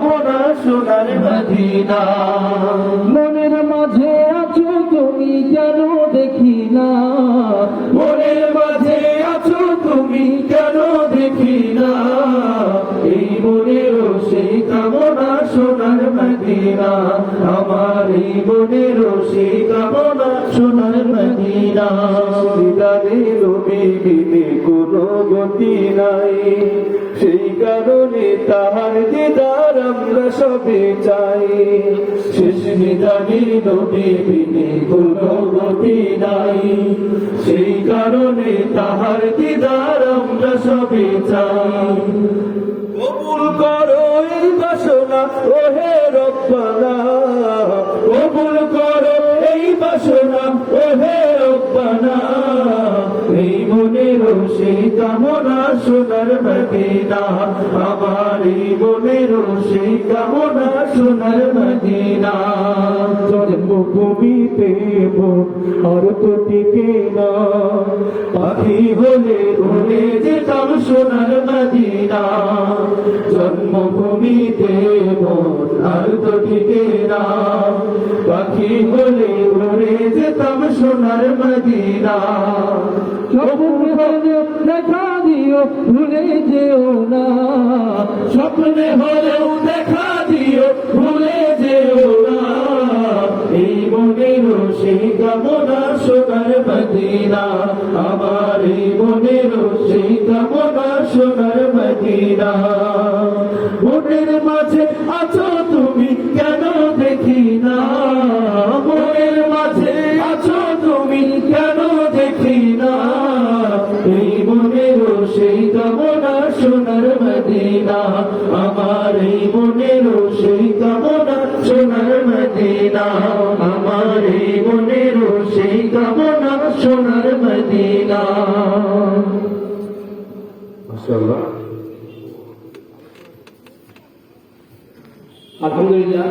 মোরা সোনার মদিনা। মনের মাঝে আছো তুমি কেন দেখি না মনের মাঝে আছো তুমি কেন দেখি না এই মনের সেই কামনা সোনার মদিনা। আমার এই মনের সেই কামনা সোনার মদিনা। দিদারের বিবিনে কোনো গতি নাই। সেই কারণে তাহার দিদার আমরা সবে চাই। শেষ নিদানি নবী বিনে কোনো গতি নাই। সেই কারণে তাহার দিদার আমরা সবে চাই। কবুল করো এই বাসনা, ওহে রব্বানা। কবুল করো এই বাসনা, ওহে রব্বানা। সেই কামনা সোনার মদিনা আমার মনের সেই কামনা সোনার মদিনা। জন্মভূমিতে মন আর তো টিকে না পাখি হলে উড়ে যেতাম সোনার মদিনা। জন্মভূমিতে মন আর তো টিকে না পাখি হলে উড়ে যেতাম সোনার মদিনা। দেখা দিও ভুলে যেও না। স্বপ্নে হলেও দেখা দিও ভুলে যেও না। এই মনের সেই কামনা সোনার মদিনা। আমার এই মনের সেই কামনা সোনার মদিনা। মনের মাঝে আছো তুমি কেন দেখি না? এই মনের সেই কামনা সোনার মদিনা। আলহামদুলিল্লাহ।